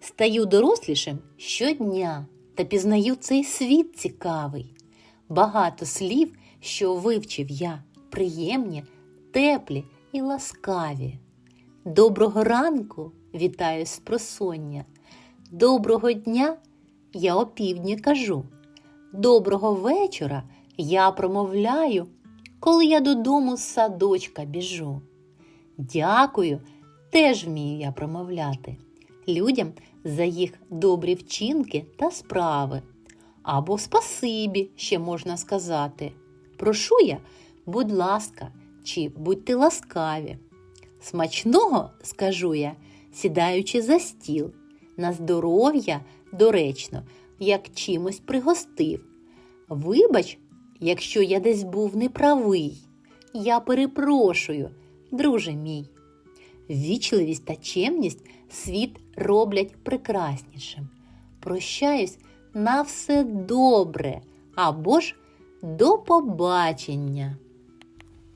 Стаю дорослішим щодня та пізнаю цей світ цікавий. Багато слів, що вивчив я, приємні, теплі і ласкаві. Доброго ранку вітаю з просоння. Доброго дня я опівдні кажу. Доброго вечора я промовляю, коли я додому з садочка біжу. Дякую, теж вмію я промовляти людям за їх добрі вчинки та справи. Або спасибі ще можна сказати. Прошу я, будь ласка, чи будьте ласкаві. Смачного, скажу я, сідаючи за стіл, на здоров'я доречно, як чимось пригостив. Вибач, якщо я десь був неправий. Я перепрошую, друже мій. Ввічливість та чемність світ роблять прекраснішим. Прощаюсь на все добре або ж до побачення.